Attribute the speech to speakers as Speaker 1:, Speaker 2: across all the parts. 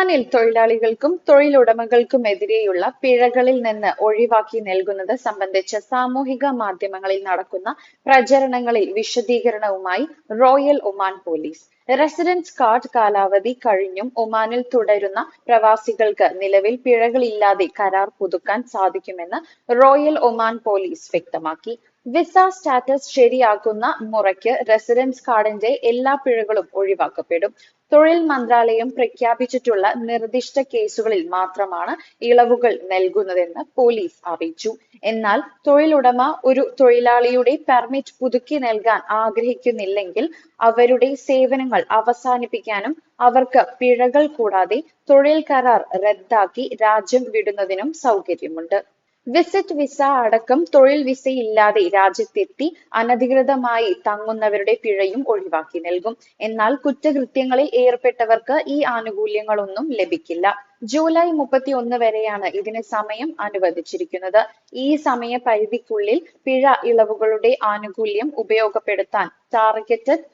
Speaker 1: ഒമാനിൽ തൊഴിലാളികൾക്കും തൊഴിലുടമകൾക്കുമെതിരെയുള്ള പിഴകളിൽ നിന്ന് ഒഴിവാക്കി നൽകുന്നത് സംബന്ധിച്ച സാമൂഹിക മാധ്യമങ്ങളിൽ നടക്കുന്ന പ്രചരണങ്ങളിൽ വിശദീകരണവുമായി royal Oman police. Residence card കാലാവധി കഴിഞ്ഞും ഒമാനിൽ തുടരുന്ന പ്രവാസികൾക്ക് നിലവിൽ പിഴകളില്ലാതെ കരാർ പുതുക്കാൻ സാധിക്കുമെന്ന് റോയൽ ഒമാൻ പോലീസ് വ്യക്തമാക്കി. വിസ സ്റ്റാറ്റസ് ശരിയാക്കുന്ന മുറയ്ക്ക് റെസിഡൻസ് കാർഡിന്റെ എല്ലാ പിഴകളും ഒഴിവാക്കപ്പെടും. തൊഴിൽ മന്ത്രാലയം പ്രഖ്യാപിച്ചിട്ടുള്ള നിർദ്ദിഷ്ട കേസുകളിൽ മാത്രമാണ് ഇളവുകൾ നൽകുന്നതെന്ന് പോലീസ് അറിയിച്ചു. എന്നാൽ തൊഴിലുടമ ഒരു തൊഴിലാളിയുടെ പെർമിറ്റ് പുതുക്കി നൽകാൻ ആഗ്രഹിക്കുന്നില്ലെങ്കിൽ അവരുടെ സേവനങ്ങൾ അവസാനിപ്പിക്കാനും അവർക്ക് പിഴകൾ കൂടാതെ തൊഴിൽ കരാർ റദ്ദാക്കി രാജ്യം വിടുന്നതിനും സൗകര്യമുണ്ട്. വിസിറ്റ് വിസ അടക്കം തൊഴിൽ വിസയില്ലാതെ രാജ്യത്തെത്തി അനധികൃതമായി തങ്ങുന്നവരുടെ പിഴയും ഒഴിവാക്കി നൽകും. എന്നാൽ കുറ്റകൃത്യങ്ങളിൽ ഏർപ്പെട്ടവർക്ക് ഈ ആനുകൂല്യങ്ങളൊന്നും ലഭിക്കില്ല. ജൂലൈ മുപ്പത്തി ഒന്ന് വരെയാണ് ഇതിന് സമയം അനുവദിച്ചിരിക്കുന്നത്. ഈ സമയ പരിധിക്കുള്ളിൽ പിഴ ഇളവുകളുടെ ആനുകൂല്യം ഉപയോഗപ്പെടുത്താൻ ടാർഗറ്റഡ്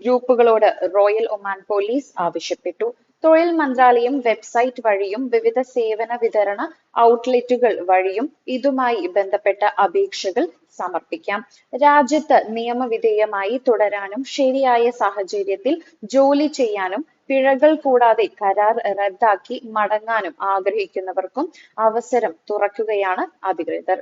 Speaker 1: ഗ്രൂപ്പുകളോട് റോയൽ ഒമാൻ പോലീസ് ആവശ്യപ്പെട്ടു. തൊഴിൽ മന്ത്രാലയം വെബ്സൈറ്റ് വഴിയും വിവിധ സേവന വിതരണ ഔട്ട്ലെറ്റുകൾ വഴിയും ഇതുമായി ബന്ധപ്പെട്ട അപേക്ഷകൾ സമർപ്പിക്കാം. രാജ്യത്ത് നിയമവിധേയമായി തുടരാനും ശരിയായ സാഹചര്യത്തിൽ ജോലി ചെയ്യാനും പിഴകൾ കൂടാതെ കരാർ റദ്ദാക്കി മടങ്ങാനും ആഗ്രഹിക്കുന്നവർക്കും അവസരം തുറക്കുകയാണ് അധികൃതർ.